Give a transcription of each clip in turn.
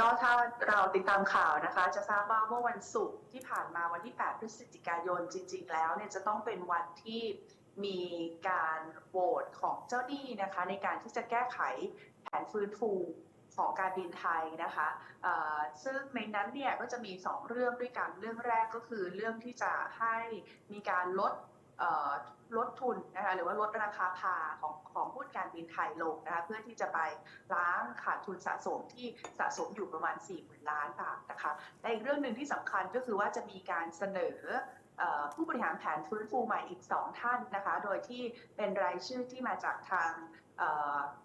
ก็ถ้าเราติดตามข่าวนะคะ จะทราบว่าเมื่อวันศุกร์ที่ผ่านมาวันที่ 8 พฤศจิกายนจริง ๆ แล้วเนี่ยจะต้องเป็นวันที่มีการโหวตของเจ้าหนี้นะคะ ในการที่จะแก้ไขแผนฟื้นฟูของการบินไทยนะคะซึ่งในนั้นเนี่ยก็จะมี 2 เรื่องด้วยกัน เรื่องแรกก็คือเรื่องที่จะให้มีการลด ลดทุนนะคะหรือว่าลดราคาพาของของหุ้นการบินไทยลงนะคะเพื่อที่จะไปล้างขาดทุนสะสมที่สะสมอยู่ประมาณ 4 0,000 ล้านบาทนะคะและอีกเรื่องหนึ่งที่สำคัญก็คือว่าจะมีการเสนอผู้บริหารแผนฟื้นฟูใหม่อีก 2 ท่านนะคะ โดยที่เป็นรายชื่อที่มาจากทาง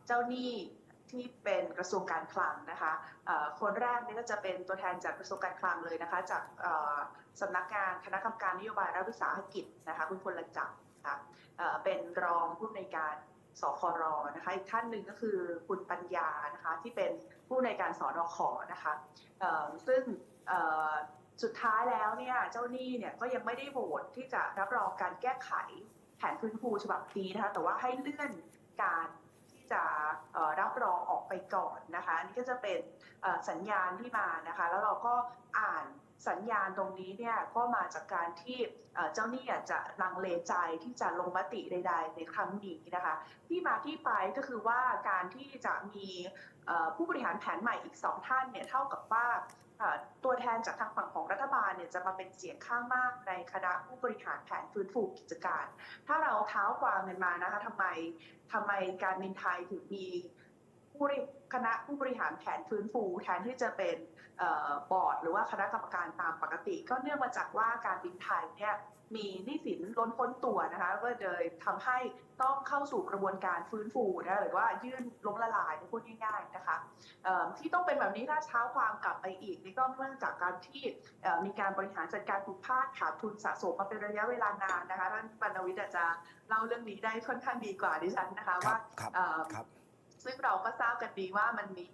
เจ้าหนี้ที่เป็นกระทรวงการคลังนะคะคนแรกนี่ก็จะเป็นตัวแทนจากกระทรวงการคลังเลยนะคะ จากสำนักงานคณะกรรมการนโยบายรัฐวิสาหกิจนะคะคุณพลจักร คะเป็นรองผู้ในการสครนะคะอีกท่านหนึ่งก็คือคุณปัญญานะคะที่เป็นผู้ในการสอนอขอนะคะซึ่งสุดท้ายแล้วเนี่ยเจ้าหนี้เนี่ยก็ยังไม่ได้โหวตที่จะรับรองการแก้ไขแผนฟื้นฟูฉบับนี้นะคะแต่ว่าให้เลื่อนการ จะรับรองออกไปก่อนนะคะนี่ก็จะเป็นสัญญาณที่มานะคะ แล้วเราก็อ่านสัญญาณตรงนี้เนี่ยก็มาจากการที่เจ้าหนี้จะลังเลใจที่จะลงมติใด ๆ ในครั้งนี้นะคะ ที่มาที่ไปก็คือว่าการที่จะมีผู้บริหารแผนใหม่อีกสองท่านเนี่ยเท่ากับว่า ตัวแทนจากทางฝั่งของรัฐบาลเนี่ยจะมาเป็นเสียงข้างมากในคณะผู้บริหารแผนฟื้นฟูกิจการ ถ้าเราเท้าความกันมานะคะทำไมทำไมการบินไทยถึงมีผู้คณะผู้บริหารแผนฟื้นฟูแทนที่จะเป็นบอร์ด หรือว่าคณะกรรมการตามปกติ ก็เนื่องมาจากว่าการบินไทยเนี่ย มีหนี้สินล้นพ้นตัวนะคะก็เลยทำให้ต้องเข้าสู่กระบวนการฟื้นฟูนะหรือว่ายื่นล้มละลายพูดง่ายๆนะคะที่ต้องเป็นแบบนี้ถ้าเช้าความกลับไปอีกนี่ก็เนื่องจากการที่มีการบริหารจัดการผูกพาดขาดทุนสะสมมาเป็นระยะเวลานานนะคะท่านปนวิทย์จะเล่าเรื่องนี้ได้ค่อนข้างดีกว่าดิฉันนะคะว่าซึ่งเราก็ทราบกันดีว่ามันมี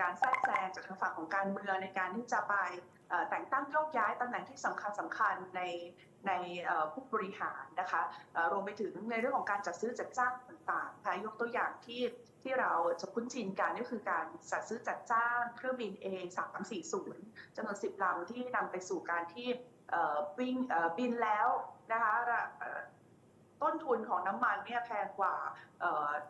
การแทรกแซงจากทางฝั่งของการเมืองในการที่จะไปแต่งตั้งโยกย้ายตำแหน่งที่สำคัญสำคัญในในผู้บริหารนะคะรวมไปถึงในเรื่องของการจัดซื้อจัดจ้างต่างๆค่ะยกตัวอย่างที่ที่เราจะคุ้นชินกันก็คือการจัดซื้อจัดจ้างเครื่องบิน A 340จำนวน 10ลำที่นำไปสู่การที่วิ่งบินแล้วนะคะ ต้นทุนของน้ำมันเนี่ยแพงกว่า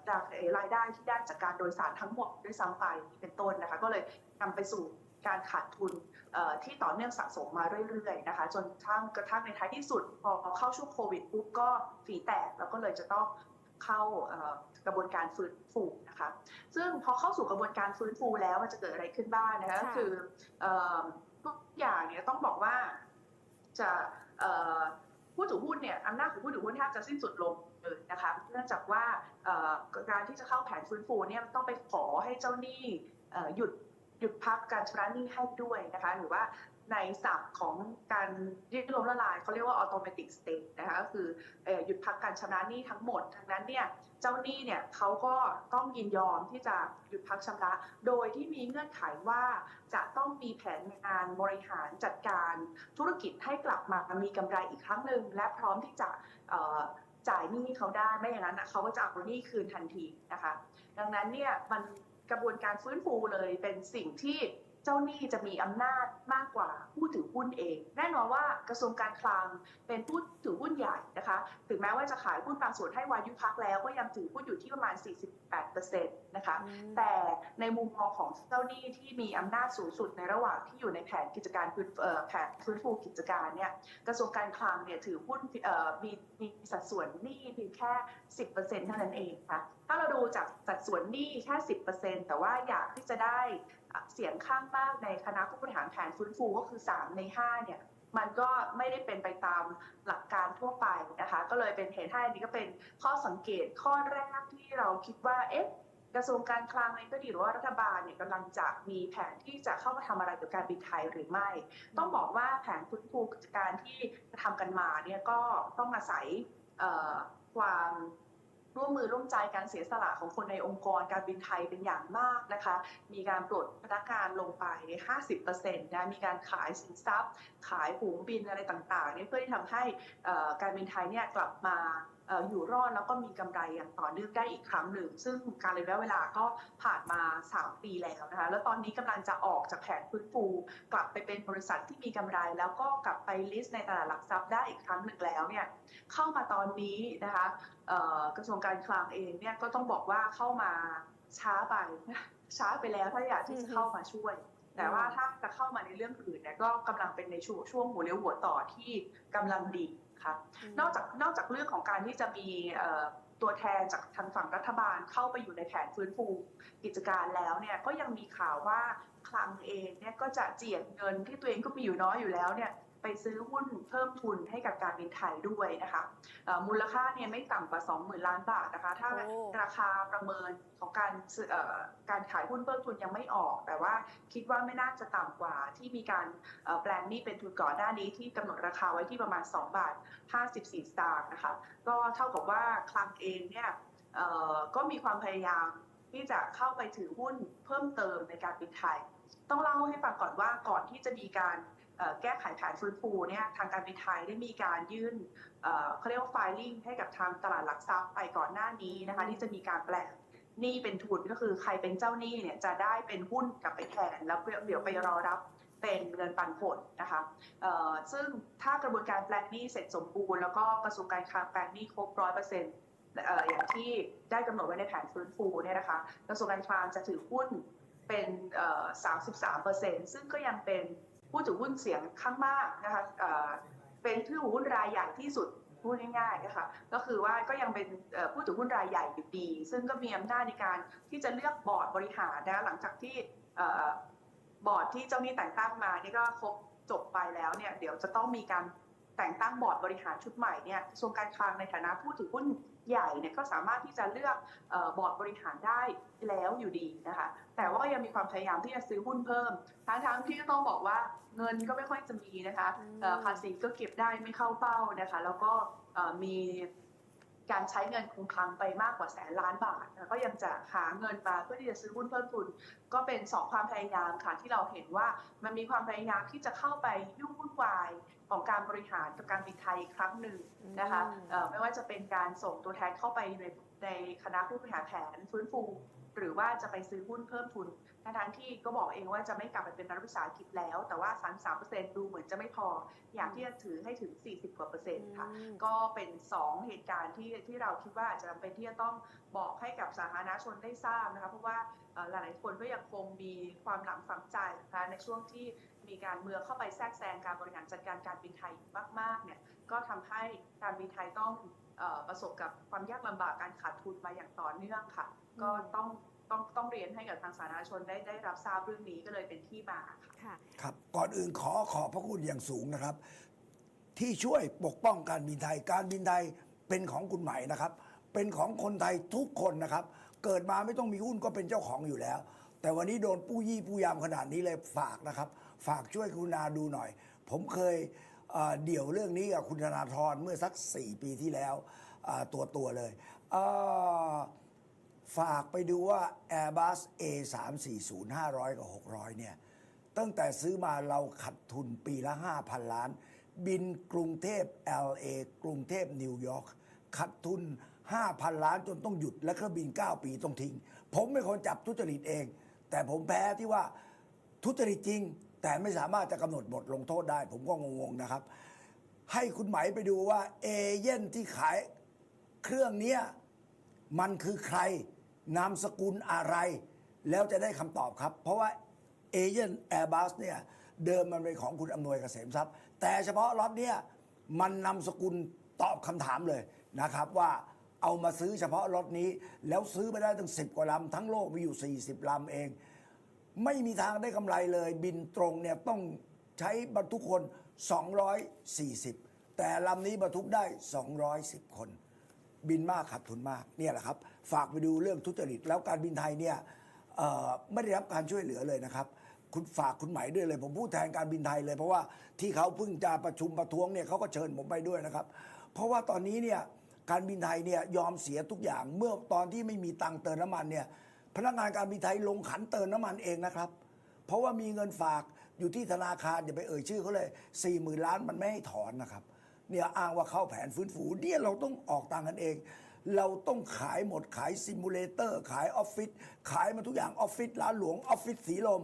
จากรายได้ที่ได้จากการโดยสารทั้งหมดด้วยซ้ำไปเป็นต้นนะคะ ก็เลยนำไปสู่การขาดทุนที่ต่อเนื่องสะสมมาเรื่อยๆนะคะ จนทั้งกระทั่งในท้ายที่สุดพอเข้าช่วงโควิดปุ๊บก็ฝีแตกแล้วก็เลยจะต้องเข้ากระบวนการฟื้นฟูนะคะ ซึ่งพอเข้าสู่กระบวนการฟื้นฟูแล้วมันจะเกิดอะไรขึ้นบ้างนะคะก็คือทุกอย่างเนี่ยต้องบอกว่าจะ ผู้ถือหุ้นเนี่ยอำนาจของผู้ถือหุ้นแทบจะสิ้นสุดลงเลยนะคะเนื่องจากว่าการที่จะเข้าแผนฟื้นฟูเนี่ยต้องไปขอให้เจ้าหนี้หยุดหยุดพักการชำระหนี้ให้ด้วยนะคะหรือว่า ในศัพท์ของการยึดล้มละลายเขาเรียกว่า automatic state นะคะก็คือหยุดพักการชำระหนี้ทั้งหมดดังนั้นเนี่ยเจ้าหนี้เนี่ยเขาก็ต้องยินยอมที่จะหยุดพักชำระ โดยที่มีเงื่อนไขว่าจะต้องมีแผนงานบริหารจัดการธุรกิจให้กลับมามีกำไรอีกครั้งหนึ่งและพร้อมที่จะจ่ายหนี้เขาได้ไม่อย่างนั้นเขาก็จะเอาหนี้คืนทันทีนะคะ ดังนั้นเนี่ยมันกระบวนการฟื้นฟูเลยเป็นสิ่งที่ เจ้าหนี้จะมีอำนาจมากกว่าผู้ถือหุ้นเอง แน่นอนว่ากระทรวงการคลังเป็นผู้ถือหุ้นใหญ่นะคะ ถึงแม้ว่าจะขายหุ้นบางส่วนให้วายุพักแล้วก็ยังถือหุ้นอยู่ที่ประมาณ 48% นะคะ แต่ในมุมมองของเจ้าหนี้ที่มีอำนาจสูงสุดในระหว่างที่อยู่ในแผนกิจการแผนฟื้นฟูกิจการเนี่ยกระทรวงการคลังเนี่ยถือหุ้นมีมีสัดส่วนหนี้เพียงแค่ 10%เท่านั้นเองค่ะถ้าเราดูจากสัดส่วนหนี้แค่ 10%แต่ว่าอยากที่จะได้เสียงข้างมากในคณะผู้บริหารแผนฟื้นฟูก็คือ 3 ใน 5 เนี่ยมันก็ไม่ได้เป็นไปตามหลักการทั่วไปนะคะ ก็เลยเป็นเหตุให้อันนี้ก็เป็นข้อสังเกตข้อแรกที่เราคิดว่าเอ๊ะ กระทรวงการคลังเองก็ดีหรือว่ารัฐบาลเนี่ยกำลังจะมีแผนที่จะเข้ามาทำอะไรกับการบินไทยหรือไม่ ต้องบอกว่าแผนฟื้นฟูกิจการที่ทำกันมาเนี่ยก็ต้องอาศัยความร่วมมือร่วมใจการเสียสละของคนในองค์กรการบินไทยเป็นอย่างมากนะคะ มีการปลดพนักงานลงไป 50%นะ มีการขายสินทรัพย์ ขายหูบินอะไรต่างๆนี่เพื่อที่ทำให้การบินไทยเนี่ยกลับมาเอยู่รอดแล้วก็มีกำไรอย่างต่อเนื่องได้อีกครั้งหนึ่ง ซึ่งการระยะเวลาก็ผ่านมา 3 ปีแล้วนะคะ แล้วตอนนี้กำลังจะออกจากแผนฟื้นฟู กลับไปเป็นบริษัทที่มีกำไร แล้วก็กลับไปลิสต์ในตลาดหลักทรัพย์ได้อีกครั้งหนึ่งแล้วเนี่ยเข้ามาตอนนี้นะคะกระทรวงการคลังเองเนี่ยก็ต้องบอกว่าเข้ามาช้าไปช้าไปแล้วถ้าอยากที่จะเข้ามาช่วยแต่ว่าถ้าจะเข้ามาในเรื่องอื่นเนี่ยก็กำลังเป็นในช่วงช่วงหัวเลี้ยวหัวต่อที่กำลังดี ค่ะนอกจากนอกจากเรื่องของการที่จะมีเอ่อตัวแทนจากทางฝั่งรัฐบาลเข้าไปอยู่ในแผนฟื้นฟูกิจการแล้วเนี่ยก็ยังมีข่าวว่าคลังเองเนี่ยก็จะเจียดเงินที่ตัวเองก็มีอยู่น้อยอยู่แล้วเนี่ย ไปซื้อหุ้นเพิ่มทุนให้กับการบินไทยด้วยนะคะเอ่อมูลค่าเนี่ยไม่ต่ำกว่า 20,000 ล้านบาทนะคะ ถ้าโอ้ราคาประเมินของการซื้อเอ่อการขายหุ้นเพิ่มทุนยังไม่ออก แต่ว่าคิดว่าไม่น่าจะต่ำกว่าที่มีการเอ่อแปลงหนี้เป็นทุนก่อนหน้านี้ที่กำหนดราคาไว้ที่ประมาณ 2 บาท 54 สตางค์นะคะก็เท่ากับว่าคลังเองเนี่ยเอ่อก็มีความพยายามที่จะเข้าไปถือหุ้นเพิ่มเติมในการบินไทย ต้องเล่าให้ฟังก่อนว่าก่อนที่จะมีการเอ่อ แก้ไขแผนฟื้นฟูเนี่ยทางการบินไทยได้มีการยื่นเขาเรียกว่า filing ให้กับทางตลาดหลักทรัพย์ไปก่อนหน้านี้นะคะที่จะมีการแปลงหนี้เป็นทุนก็คือใครเป็นเจ้าหนี้เนี่ยจะได้เป็นหุ้นกลับไปแทนแล้วเดี๋ยวไปรอรับเป็นเงินปันผลนะคะซึ่งถ้ากระบวนการแปลงหนี้เสร็จสมบูรณ์แล้วก็กระทรวงการคลังแปลงหนี้ครบร้อยเปอร์เซ็นต์อย่างที่ได้กำหนดไว้ในแผนฟื้นฟูเนี่ยนะคะกระทรวงการคลังจะถือหุ้นเป็น 33เปอร์เซ็นต์ซึ่งก็ยังเป็น ผู้ถือหุ้นเสียงข้างมากนะคะเป็นผู้ถือหุ้นรายใหญ่ที่สุดพูดง่ายๆนะคะก็คือว่าก็ยังเป็นผู้ถือหุ้นรายใหญ่อยู่ดี ซึ่งก็มีอำนาจในการที่จะเลือกบอร์ดบริหารนะหลังจากที่บอร์ดที่เจ้าหนี้แต่งตั้งมานี่ก็ครบจบไปแล้วเนี่ยเดี๋ยวจะต้องมีการแต่งตั้งบอร์ดบริหารชุดใหม่เนี่ยกระทรวงการคลังในฐานะผู้ถือหุ้น ใหญ่เนี่ยก็สามารถที่จะเลือกเออบอร์ดบริหารได้แล้วอยู่ดีนะคะแต่ว่ายังมีความพยายามที่จะซื้อหุ้นเพิ่ม ทั้งๆที่ก็ต้องบอกว่าเงินก็ไม่ค่อยจะมีนะคะเอ่อภาษีก็เก็บได้ไม่เข้าเป้านะคะแล้วก็เอ่อมีการใช้เงินคงคลังไปมากกว่าแสนล้านบาทนะก็ยังจะหาเงินมาเพื่อที่จะซื้อหุ้นเพิ่มทุน ก็เป็นสองความพยายามค่ะที่เราเห็นว่ามันมีความพยายามที่จะเข้าไปยุ่งวุ่นวาย ของการบริหารกับการบินไทยอีกครั้งหนึ่งนะคะอืมเอ่อไม่ว่าจะเป็นการส่งตัวแทนเข้าไปในในคณะผู้บริหารแผนฟื้นฟู หรือว่าจะไปซื้อหุ้นเพิ่มทุน ทั้งๆที่ก็บอกเองว่าจะไม่กลับไปเป็นรัฐวิสาหกิจแล้ว แต่ว่า 33%ดูเหมือนจะไม่พอ อยากที่จะถือให้ถึง 40 กว่าเปอร์เซ็นต์ค่ะอืมก็เป็น 2 เหตุการณ์ที่ที่เราคิดว่าอาจจะจำเป็นที่จะต้องบอกให้กับสาธารณชนได้ทราบนะคะ เพราะว่าเอ่อหลายๆคนก็ยังคงมีความหลังฝังใจนะคะในช่วงที่มีการเมืองเข้าไปแทรกแซงการบริหารจัดการการบินไทยอยู่มากๆเนี่ย ก็ทำให้การบินไทยต้องเออประสบกับความยากลำบากการขาดทุนมาอย่างต่อเนื่องค่ะ ก็ต้อง ต้องต้องเรียนให้กับทางสาธารณชนได้ได้รับทราบเรื่องนี้ก็เลยเป็นที่มาค่ะค่ะ ครับก่อนอื่นขอขอบพระคุณอย่างสูงนะครับ ที่ช่วยปกป้องการบินไทยการบินไทยเป็นของคุณใหม่นะครับ เป็นของคนไทยทุกคนนะครับ เกิดมาไม่ต้องมีหุ้นก็เป็นเจ้าของอยู่แล้ว แต่วันนี้โดนปู้ยี่ปู้ยามขนาดนี้เลยฝากนะครับ ฝากช่วยคุณนาดูหน่อย ผมเคยเอ่อเดี่ยวเรื่องนี้กับคุณธนาธรเมื่อสัก 4 ปีที่แล้วอ่าตัวตัวๆเลยเอ่อ ฝากไปดูว่า Airbus A 3 4 0 500 กับ 600 เนี่ย ตั้งแต่ซื้อมาเราขัดทุนปีละ 5,000 ล้าน บินกรุงเทพ LA กรุงเทพนิวยอร์กขัดทุน 5,000 ล้านจนต้องหยุด และเครื่องบิน 9 ปีต้องทิ้ง ผมเป็นคนจับทุจริตเอง แต่ผมแพ้ที่ว่าทุจริตจริง แต่ไม่สามารถจะกำหนดบทลงโทษได้ ผมก็งงๆนะครับ ให้คุณไหมไปดูว่าเอเย่นที่ขายเครื่องเนี้ยมันคือใคร นามสกุลอะไร แล้วจะได้คำตอบครับ เพราะว่าเอเจนต์แอร์บัสเนี่ยเดิมมันเป็นของคุณอำนวยเกษมทรัพย์ แต่เฉพาะล็อตเนี่ยมันนำสกุลตอบคำถามเลยนะครับว่าเอามาซื้อเฉพาะล็อตนี้ แล้วซื้อไปได้ตั้งสิบกว่าลำ ทั้งโลกมีอยู่ 40 ลำเอง ไม่มีทางได้กำไรเลย บินตรงเนี่ยต้องใช้บรรทุกคน 240 แต่ลำนี้บรรทุกได้ 210 คน บินมากขาดทุนมากเนี่ยแหละครับ ฝากไปดูเรื่องทุจริต แล้วการบินไทยเนี่ยไม่ได้รับการช่วยเหลือเลยนะครับ คุณฝากคุณหมายด้วยเลย ผมพูดแทนการบินไทยเลย เพราะว่าที่เขาเพิ่งจะประชุมประท้วงเนี่ยเขาก็เชิญผมไปด้วยนะครับ เพราะว่าตอนนี้เนี่ยการบินไทยเนี่ยยอมเสียทุกอย่างเมื่อตอนที่ไม่มีตังเติมน้ำมันเนี่ยพนักงานการบินไทยลงขันเติมน้ำมันเองนะครับ เพราะว่ามีเงินฝากอยู่ที่ธนาคารอย่าไปเอ่ยชื่อเขาเลย4ี่หมื่นล้านมันไม่ให้ถอนนะครับ เนี่ยอ้างว่าเข้าแผนฟื้นฟูเนี่ยเราต้องออกตังกันเอง เราต้องขายหมดขายซิมูเลเตอร์ ขายออฟฟิศขายมาทุกอย่างออฟฟิศร้านหลวงออฟฟิศสีลม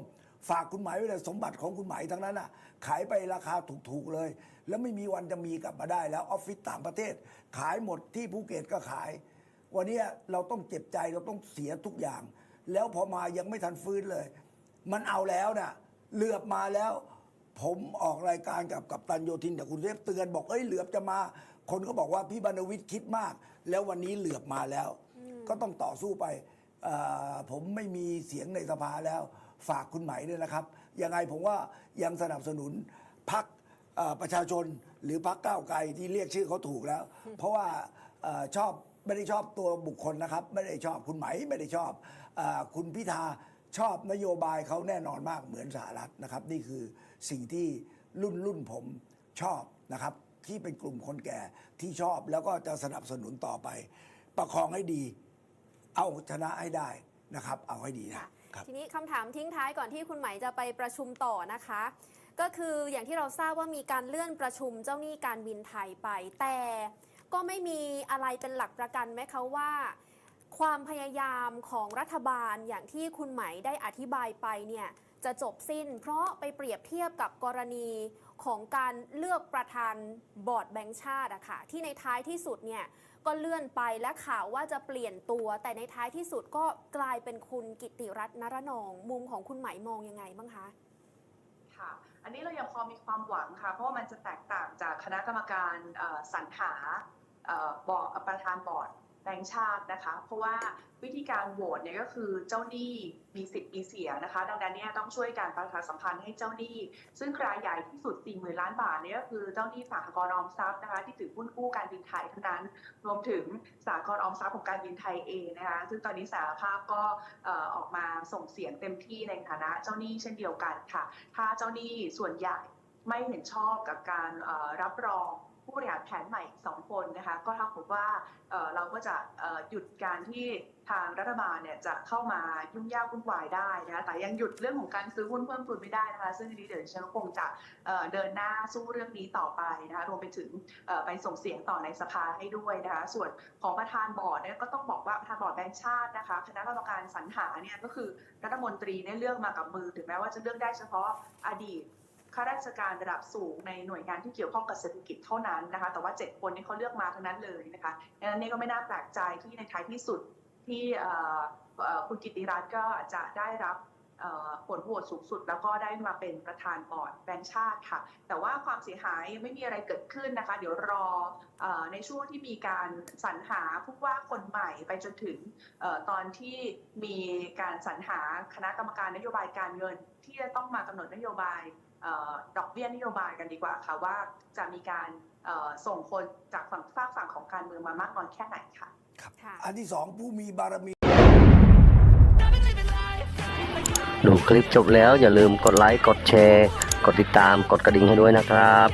ฝากคุณหมายไว้เลยสมบัติของคุณหมายทั้งนั้นอะ ขายไปราคาถูกๆเลย แล้วไม่มีวันจะมีกลับมาได้แล้วออฟฟิศต่างประเทศ ขายหมดที่ภูเก็ตก็ขาย วันนี้เราต้องเจ็บใจเราต้องเสียทุกอย่าง แล้วพอมายังไม่ทันฟื้นเลย มันเอาแล้วน่ะเหลือบมาแล้ว ผมออกรายการกับกับตันโยธินแต่คุณเทพเตือนบอกเอ้ยเหลือบจะมา คนก็บอกว่าพี่บรรณวิทย์คิดมาก แล้ววันนี้เหลือบมาแล้ว ก็ต้องต่อสู้ไปเอ่อผมไม่มีเสียงในสภาแล้ว ฝากคุณไหมด้วยนะครับ ยังไงผมว่ายังสนับสนุนพักประชาชนหรือพักก้าวไกลที่เรียกชื่อเขาถูกแล้ว เพราะว่าเออชอบไม่ได้ชอบตัวบุคคลนะครับ ไม่ได้ชอบคุณไหมไม่ได้ชอบเออคุณพิธาชอบนโยบายเขาแน่นอนมากเหมือนสหรัฐนะครับ นี่คือ สิ่งที่รุ่นรุ่นผมชอบนะครับ ที่เป็นกลุ่มคนแก่ที่ชอบแล้วก็จะสนับสนุนต่อไป ประคองให้ดี เอาชนะให้ได้นะครับ เอาให้ดีนะค่ะครับทีนี้คำถามทิ้งท้ายก่อนที่คุณไหมจะไปประชุมต่อนะคะ ก็คืออย่างที่เราทราบว่ามีการเลื่อนประชุมเจ้าหนี้การบินไทยไป แต่ก็ไม่มีอะไรเป็นหลักประกันไหมคะว่า ความพยายามของรัฐบาลอย่างที่คุณไหมได้อธิบายไปเนี่ยจะจบสิ้น เพราะไปเปรียบเทียบกับกรณีของการเลือกประธานบอร์ดแบงก์ชาติอะค่ะที่ในท้ายที่สุดเนี่ยก็เลื่อนไปและข่าวว่าจะเปลี่ยนตัว แต่ในท้ายที่สุดก็กลายเป็นคุณกิติรัตน์นรนอง มุมของคุณไหมมองยังไงบ้างคะค่ะอันนี้เรายังพอมีความหวังค่ะ เพราะว่ามันจะแตกต่างจากคณะกรรมการสรรหาบอร์ดประธานบอร์ด แบงก์ชาตินะคะ เพราะว่าวิธีการโหวตเนี่ยก็คือเจ้าหนี้มีสิทธิ์มีเสียนะคะ ดังนั้นเนี่ยต้องช่วยการประชาสัมพันธ์ให้เจ้าหนี้ ซึ่งรายใหญ่ที่สุด 40,000 ล้านบาทเนี่ยก็คือเจ้าหนี้สหกรออมทรัพย์นะคะ ที่ถือหุ้นกู้การบินไทยเท่านั้น รวมถึงสหกรออมทรัพย์ของการบินไทยเองนะคะ ซึ่งตอนนี้สารภาพก็ออกมาส่งเสียงเต็มที่ในฐานะเจ้าหนี้เช่นเดียวกันค่ะ ถ้าเจ้าหนี้ส่วนใหญ่ ไม่เห็นชอบกับการรับรองผู้บริหารแผนใหม่สองคนนะคะก็เท่ากับว่าเราก็จะหยุดการที่ทางรัฐบาลเนี่ยจะเข้ามายุ่งยากวุ่นวายได้นะคะแต่ยังหยุดเรื่องของการซื้อหุ้นเพิ่มทุนไม่ได้นะคะซึ่งอันนี้เดี๋ยวฉันก็คงจะเดินหน้าสู้เรื่องนี้ต่อไปนะคะรวมไปถึงไปส่งเสียงต่อในสภาให้ด้วยนะคะส่วนของประธานบอร์ดเนี่ยก็ต้องบอกว่าประธานบอร์ดแบงก์ชาตินะคะคณะกรรมการสรรหาเนี่ยก็คือรัฐมนตรีเนี่ยเลือกมากับมือถึงแม้ว่าจะเลือกได้เฉพาะอดีต ข้าราชการระดับสูงในหน่วยงานที่เกี่ยวข้องกับเศรษฐกิจเท่านั้นนะคะ แต่ว่า 7 คนนี้เขาเลือกมาทั้งนั้นเลยนะคะดังนั้นนี่ก็ไม่น่าแปลกใจที่ในท้ายที่สุดที่คุณกิติรัตน์ก็จะได้รับผลโหวตสูงสุดแล้วก็ได้มาเป็นประธานบอร์ดแบงก์ชาติค่ะ แต่ว่าความเสียหายยังไม่มีอะไรเกิดขึ้นนะคะ เดี๋ยวรออในช่วงที่มีการสรรหาผู้ว่าคนใหม่ไปจนถึงออตอนที่มีการสรรหาคณะกรรมการนโยบายการเงิน ที่จะต้องมากำหนดนโยบาย ดอกเบี้ยนโยบายกันดีกว่าค่ะว่าจะมีการเอ่อส่งคนจากฝั่งฝากฝั่งของการเมืองมามากน้อยแค่ไหนค่ะค่ะอันที่สองผู้มีบารมีดูคลิปจบแล้วอย่าลืมกดไลค์กดแชร์ กดติดตามกดกระดิ่งให้ด้วยนะครับ